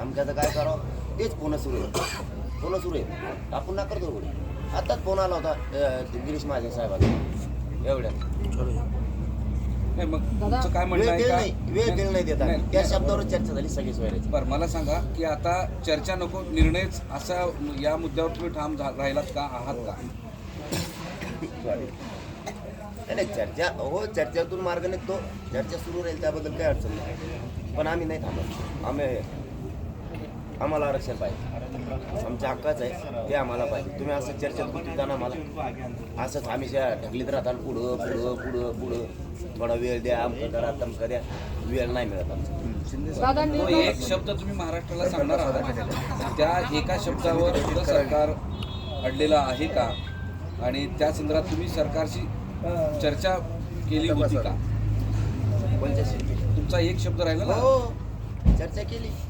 आमच्याचं काय करावं? तेच फोन सुरू आहे. फोन सुरू आहे. आपण ना करतो गोळी आताच फोन आला होता अं, गिरीश महाजन साहेबांचा एवढ्या. नाही मग तुमचं काय म्हणणं वेळ आहे केलं का? नाही. वेळ नाही देत. नाही, त्या नाही. शब्दावर चर्चा झाली सगळी सोयऱ्याची बरं मला सांगा की आता चर्चा नको निर्णयच असा या मुद्द्यावर तुम्ही ठाम झा- राहिलात का? आहात का? नाही नाही, चर्चा हो चर्चेतून मार्ग निघतो. चर्चा सुरू राहील त्याबद्दल काही अडचण नाही. पण आम्ही नाही थांबत. आम्ही आम्हाला आरक्षण पाहिजे. आमच्या हक्काच आहे ते आम्हाला पाहिजे. तुम्ही असं चर्चेत गुंतता ना मला. असंच हमेशा ढकलीत राहता पुढं पुढं पुढं पुढं. थोडा वेळ द्या अमकं करा तमकं द्या. वेळ नाही मिळत आमचा. तो एक शब्द तुम्ही महाराष्ट्राला सांगणार आहात. त्या एका शब्दावर सरकार अडलेलं आहे का? आणि त्या संदर्भात तुम्ही सरकारशी चर्चा केली होती का? तुमचा एक शब्द राहिला ना? हो चर्चा केली. हां.